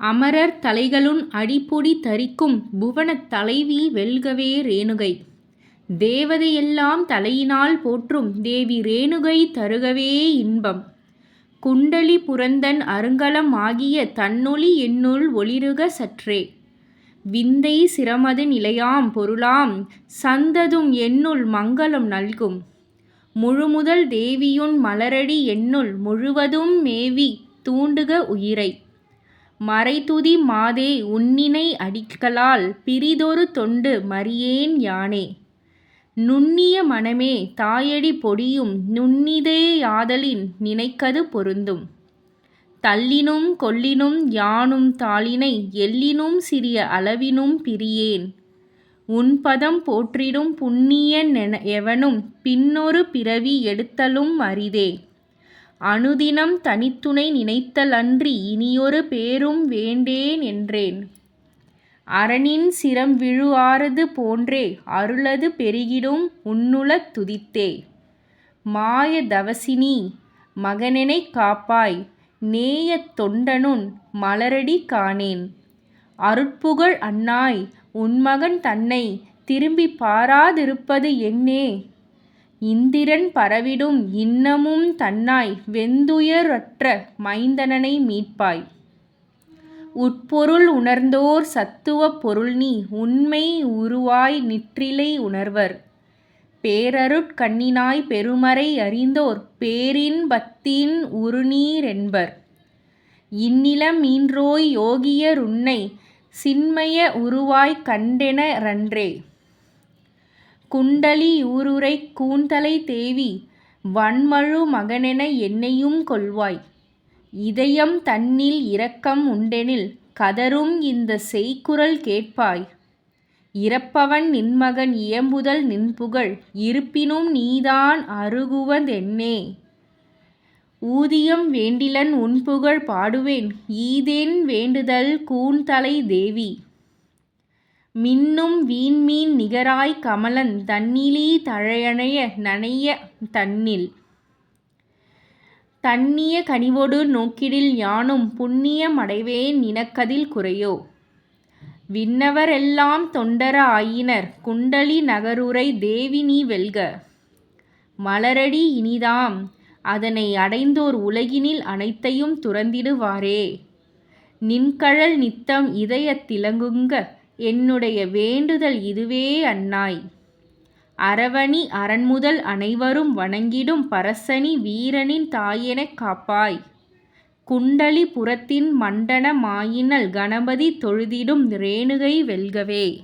அமரர் தலைகளுன் அடிப்பொடி தரிக்கும் புவனத் தலைவி வெல்கவே ரேணுகை. தேவதையெல்லாம் தலையினால் போற்றும் தேவி ரேணுகை தருகவே இன்பம். குண்டலி புரந்தன் அருங்கலம் ஆகிய தன்னொளி என்னுள் ஒளிருக சற்றே. விந்தை சிரமது நிலையாம் பொருளாம் சந்ததும் என்னுள் மங்களம் நல்கும். முழுமுதல் தேவியுன் மலரடி என்னுள் முழுவதும் மேவி தூண்டுக உயிரை. மறைதுதி மாதே உன்னினை அடிக்கலால் பிறிதொரு தொண்டு மறியேன் யானே. நுண்ணிய மனமே தாயடி பொடியும் நுண்ணிதே யாதலின் நினைக்கது பொருந்தும். தள்ளினும் கொள்ளினும் யானும் தாளினை எள்ளினும் சிறிய அளவினும் பிரியேன். உன்பதம் போற்றிடும் புண்ணியன் எவனும் பின்னொரு பிறவி எடுத்தலும் அரிதே. அனுதினம் தனித்துணை நினைத்தலன்றி இனியொரு பேரும் வேண்டேன் என்றேன். அரணின் சிரம் விழுவாரது போன்றே அருளது பெருகிடும் உன்னுளத் துதித்தே. மாய தவசினி மகனெனைக் காப்பாய் நேயத் தொண்டனுன் மலரடி காணேன். அருட்புகழ் அன்னாய் உன்மகன் தன்னை திரும்பிப் பாராதிருப்பது என்னே? இந்திரன் பரவிடும் இன்னமும் தன்னாய் வெந்துயரற்ற மைந்தனனை மீட்பாய். உட்பொருள் உணர்ந்தோர் சத்துவப் பொருள்நீ உண்மை உருவாய் நிற்றிலை உணர்வர். பேரருட்கண்ணினாய் பெருமறை அறிந்தோர் பேரின்பத்தின் உறுநீரென்பர் இந்நிலம் ஈன்றோய் யோகியருன்னை சின்மய உருவாய்க் கண்டெனரன்றே குண்டலி யூருறைக் கூந்தலை தேவி வண்மழு மகனென என்னையும் கொள்வாய். இதயம் தன்னில் இரக்கம் உண்டெனில் கதரும் இந்த செய்குரல் கேட்பாய். இறப்பவன் நின்மகன் இயம்புதல் நின்புகழ் இருப்பினும் நீதான் அருகுவதென்னே. ஊதியம் வேண்டிலன் உன்புகழ் பாடுவேன் ஈதேன் வேண்டுதல் கூன்தலை தேவி. மின்னும் வீண்மீன் நிகராய்க் கமலந் தன்னிலீ தழையணைய நனைய தன்னில். தன்னிய கனிவொடு நோக்கிடில் யானும் புண்ணிய மடைவேன் நினக்கதில் குறையோ? விண்ணவ ரெல்லாம் தொண்டர ஆயினர் குண்டலி நகருறை தேவி நீ வெல்க. மலரடி இனிதாம் அதனை அடைந்தோர் உலகினில் அனைத்தையும் துறந்திடுவாரே. நின்கழல் நித்தம் இதயத் திலங்குங்க என்னுடைய வேண்டுதல் இதுவே அன்னாய். அரவணி அரண்முதல் அனைவரும் வணங்கிடும் பரசனி வீரனின் தாயெனக் காப்பாய். குண்டலி புறத்தின் மண்டன மாயினல் கணபதி தொழுதிடும் ரேணுகை வெல்கவே.